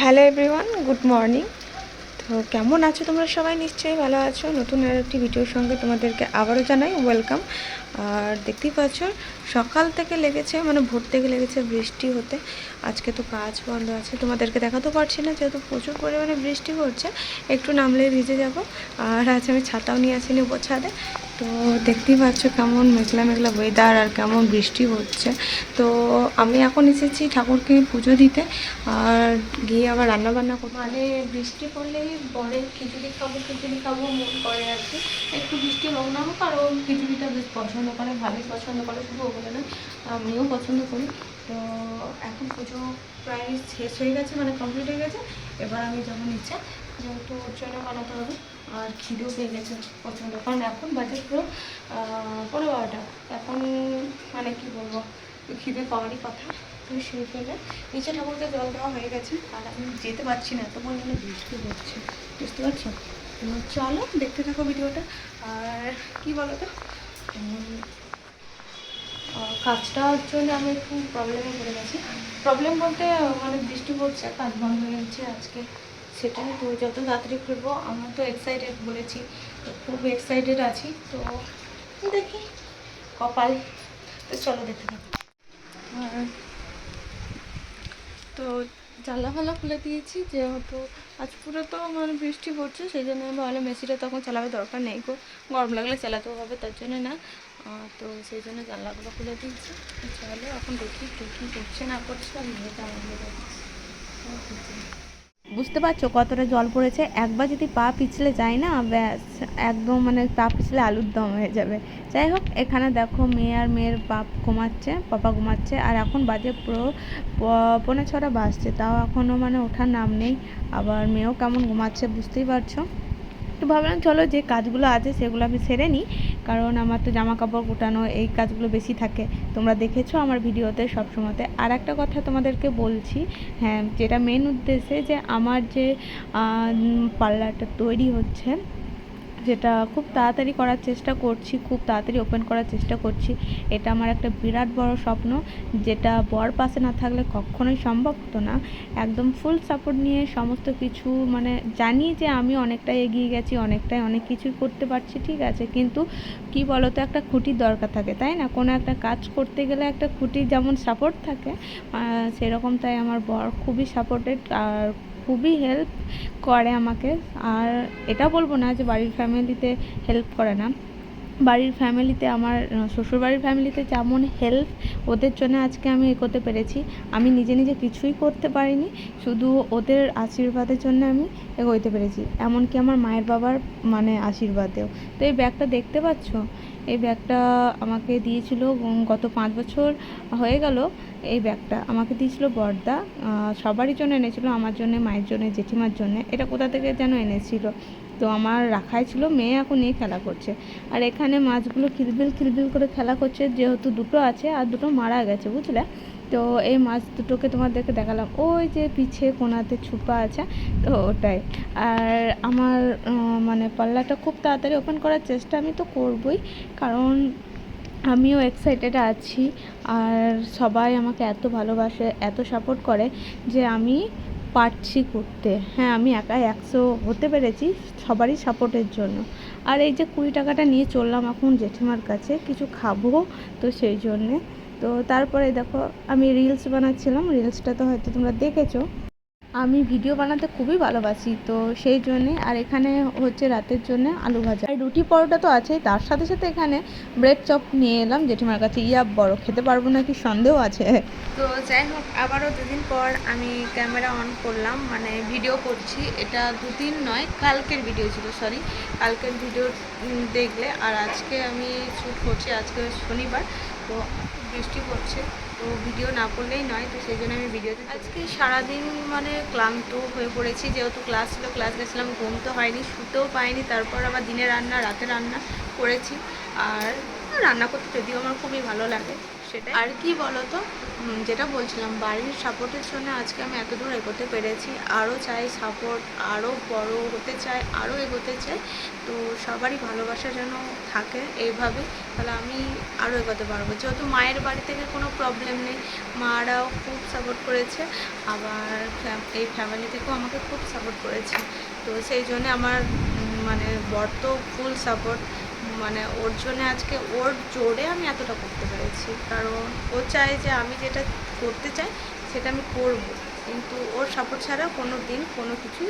Hello everyone good morning তো কেমন আছো তোমরা সবাই? নিশ্চয়ই ভালো আছো। নতুন আর একটি ভিডিওর সঙ্গে তোমাদেরকে আবারও জানাই ওয়েলকাম আর দেখতেই পাচ্ছ, সকাল থেকে লেগেছে মানে ভোর থেকে লেগেছে বৃষ্টি হতে। আজকে তো কাজ বন্ধ আছে। তোমাদেরকে দেখাতেও পারছি না, যেহেতু প্রচুর পরিমাণে বৃষ্টি হচ্ছে। একটু নামলে ভিজে যাব। আর আজ আমি ছাতাও নিয়ে আসিনি উপর ছাদে। তো দেখতেই পাচ্ছ কেমন মেঘলা মেঘলা ওয়েদার আর কেমন বৃষ্টি হচ্ছে। তো আমি এখন এসেছি ঠাকুরকে পুজো দিতে আর গিয়ে আবার রান্না বান্না করব। মানে বৃষ্টি পড়লেই বরে খিচুড়ি খাব খিচুড়ি খাব মন করে আর কি। একটু বৃষ্টি হোক না হোক আর ও খিচুড়িটা বেশ পছন্দ করে, ভালোই পছন্দ করে, শুধু ও বলে না, আমিও পছন্দ করি। তো এখন পুজো প্রায় শেষ হয়ে গেছে মানে কমপ্লিট হয়ে গেছে। এবার আমি যখন ইচ্ছা যেহেতু ওর জন্য বানাতে হবে, আর খিদেও পেয়ে গেছে পছন্দ কারণ এখন বাজে পুরো পনেরো বারোটা। এখন মানে কি বলব, খিদে পাওয়ারই কথা। তো সেই ফেলে নিচে ঠাকুরকে জল দেওয়া হয়ে গেছে, আর আমি যেতে পারছি না এত পরিমাণে বৃষ্টি হচ্ছে। বুঝতে পারছ? চলো, দেখতে থাকো ভিডিওটা। আর কি বলো তো কাজটার জন্য আমি একটু প্রবলেমে পড়ে গেছি। প্রবলেম বলতে মানে বৃষ্টি পড়ছে, কাজ বন্ধ হয়ে গেছে আজকে। সেটাই তো যত তাড়াতাড়ি ফিরবো আমার তো এক্সাইটেড বলেছি, তো খুব এক্সাইটেড আছি, তো দেখি কপাল। তো চলো দেখতে থাকো। তো জানলা ফালা খুলে দিয়েছি, যেহেতু আজ পুরো তো মানে বৃষ্টি পড়ছে, সেই জন্য আমি ভাবলাম এসিটা তখন চালাবে দরকার নেই গো। গরম লাগলে চালাতেও হবে, তার জন্য না। তো সেই জন্য জানলাগুলো খুলে দিয়েছি। চলো এখন দেখি কে কী করছে, না করছে আর মেয়েটা আমাদের বুঝতে পারছ কতটা জল পড়েছে? একবার যদি পা পিছলে যায় না, ব্যাস, একদম মানে পা পিছলে আলুর দম হয়ে যাবে। যাই হোক, এখানে দেখো মেয়ে আর মেয়ের বাপ ঘুমাচ্ছে, পাপা ঘুমাচ্ছে, আর এখন বাজে পুরো পৌনে ছটা বাজছে। তাও এখনও মানে ওঠার নাম নেই। আবার মেয়েও কেমন ঘুমাচ্ছে বুঝতেই পারছ। তো ভাবলাম চলো যে কাজগুলো আছে সেগুলো আমি সেরে নিই। কারণ আমার তো জামা কাপড় গোটানো এই কাজগুলো বেশি থাকে। তোমরা দেখেছ আমার ভিডিওতে সব সময়তে আর একটা কথা তোমাদেরকে বলছি হ্যাঁ যেটা মেন উদ্দেশ্যে যে আমার যে পার্লারটা তৈরি হচ্ছে যেটা খুব তাড়াতাড়ি করার চেষ্টা করছি, খুব তাড়াতাড়ি ওপেন করার চেষ্টা করছি। এটা আমার একটা বিরাট বড় স্বপ্ন, যেটা বর পাশে না থাকলে কখনোই সম্ভব হতো না। একদম ফুল সাপোর্ট নিয়ে সমস্ত কিছু মানে জানি যে আমি অনেকটাই এগিয়ে গেছি, অনেকটাই অনেক কিছুই করতে পারছি, ঠিক আছে। কিন্তু কি বলতো, একটা খুঁটির দরকার থাকে, তাই না? কোনো একটা কাজ করতে গেলে একটা খুঁটির যেমন সাপোর্ট থাকে সেরকম তাই আমার বর খুবই সাপোর্টেড আর খুবই হেল্প করে আমাকে। আর এটা বলব না যে বাড়ির ফ্যামিলিতে হেল্প করে না। বাড়ির ফ্যামিলিতে আমার শ্বশুরবাড়ির ফ্যামিলিতে যেমন হেল্প ওদের জন্য আজকে আমি এগোতে পেরেছি। আমি নিজে নিজে কিছুই করতে পারিনি, শুধু ওদের আশীর্বাদের জন্য আমি এগোতে পেরেছি। এমনকি আমার মায়ের বাবার মানে আশীর্বাদেও। তো এই ব্যাগটা দেখতে পাচ্ছ? এই ব্যাগটা আমাকে দিয়েছিল গত পাঁচ বছর হয়ে গেল এই ব্যাগটা। আমাকে দিয়েছিল বর্দা সবারই জন্য এনেছিল, আমার জন্য, মায়ের জন্য, জেঠিমার জন্য। এটা কোথা থেকে যেন এনেছিল? তো আমার রাখাই ছিল, মেয়ে এখন নিয়ে খেলা করছে। আর এখানে মাছগুলো খিলবিল খিলবিল করে খেলা করছে, যেহেতু দুটো আছে আর দুটো মারা গেছে, বুঝলে? তো এই মাছ দুটোকে তোমাদেরকে দেখালাম। ওই যে পিছে কোনাতে ছুপা আছে, তো ওটাই। আর আমার মানে পাল্লাটা খুব তাড়াতাড়ি ওপেন করার চেষ্টা আমি তো করবই, কারণ আমিও এক্সাইটেড আছি। আর সবাই আমাকে এত ভালোবাসে, এত সাপোর্ট করে যে আমি পারছি করতে। হ্যাঁ আমি একাই একশো হতে পেরেছি সবারই সাপোর্টের জন্য। আর এই যে কুড়ি টাকাটা নিয়ে চললাম এখন জেঠিমার কাছে, কিছু খাব তো সেই জন্যে। তো তারপরে দেখো, আমি রিলস বানাচ্ছিলাম রিলসটা তো হয়তো তোমরা দেখেছ। আমি ভিডিও বানাতে খুবই ভালোবাসি, তো সেই জন্যে, আর এখানে হচ্ছে রাতের জন্য আলু ভাজা। আর রুটি পরোটা তো আছেই, তার সাথে সাথে এখানে ব্রেড চপ নিয়ে এলাম, জেঠিমার কাছে, ইয়া, বড়, খেতে পারব নাকি? সন্দেহ আছে। তো যাই হোক, আবারও দুদিন পর আমি ক্যামেরা অন করলাম মানে ভিডিও করছি, এটা দুদিন নয়, কালকের ভিডিও ছিল, সরি। কালকের ভিডিও দেখলে, আর আজকে আমি শ্যুট করছি, আজকে শনিবার, তো বৃষ্টি পড়ছে তো ভিডিও না করলেই নয় তো সেই জন্য আমি ভিডিওতে আজকে সারাদিন মানে ক্লান্ত হয়ে পড়েছি যেহেতু ক্লাস ছিল ক্লাস গেছিলাম ঘুম তো হয়নি শুতেও পাইনি তারপর আবার দিনে রান্না রাতে রান্না করেছি আর রান্না করতে যদিও আমার খুবই ভালো লাগে সেটা আর কি বলো তো যেটা বলছিলাম বাড়ির সাপোর্টের জন্য আজকে আমি এত দূর এগোতে পেরেছি আরও চাই সাপোর্ট আরও বড় হতে চাই আরও এগোতে চাই তো সবারই ভালোবাসা যেন থাকে এইভাবে তাহলে আমি আরও এগোতে পারব। যেহেতু মায়ের বাড়ি থেকে কোনো প্রবলেম নেই, মারাও খুব সাপোর্ট করেছে, আবার এই ফ্যামিলি থেকেও আমাকে খুব সাপোর্ট করেছে। তো সেই জন্য আমার মানে বর তো ফুল সাপোর্ট মানে ওর জন্য আজকে ওর জোরে আমি এতটা করতে পেরেছি। কারণ ও চায় যে আমি যেটা করতে চাই, সেটা আমি করব। কিন্তু ওর সাপোর্ট ছাড়া কোনো দিন কোনো কিছু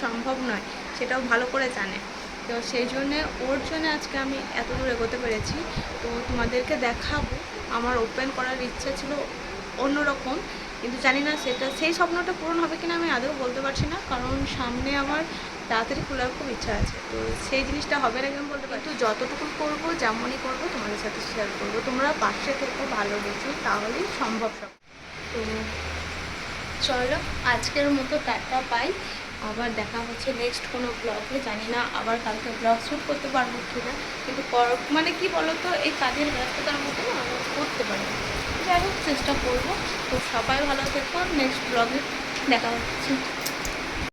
সম্ভব নয়, সেটাও ভালো করে জানে। তো সেই জন্যে ওর জন্য আজকে আমি এত দূর এগোতে পেরেছি। তো তোমাদেরকে দেখাবো। আমার ওপেন করার ইচ্ছা ছিল অন্যরকম, কিন্তু জানি না সেটা সেই স্বপ্নটা পূরণ হবে কিনা আমি আদৌ বলতে পারছি না, কারণ সামনে আমার তাড়াতাড়ি খোলার খুব ইচ্ছা আছে। তো সেই জিনিসটা হবে না আমি বলতে পারি যতটুকু করব, যেমনই করব, তোমাদের সাথে শেয়ার করব। তোমরা পাশে থেকে ভালো বুঝো তাহলেই সম্ভব সব। তো চলো, আজকের মতো টাটা পাই আবার দেখা হচ্ছে নেক্সট কোনো ব্লগে জানি না আবার কালকে ব্লগ শ্যুট করতে পারব কি না কিন্তু মানে কি বলো তো এই কাজের ব্যস্ততার মধ্যে না আমি করতে পারি যাই হোক, চেষ্টা করব। তো সবাই ভালো থাকব নেক্সট ব্লগে দেখা হচ্ছে।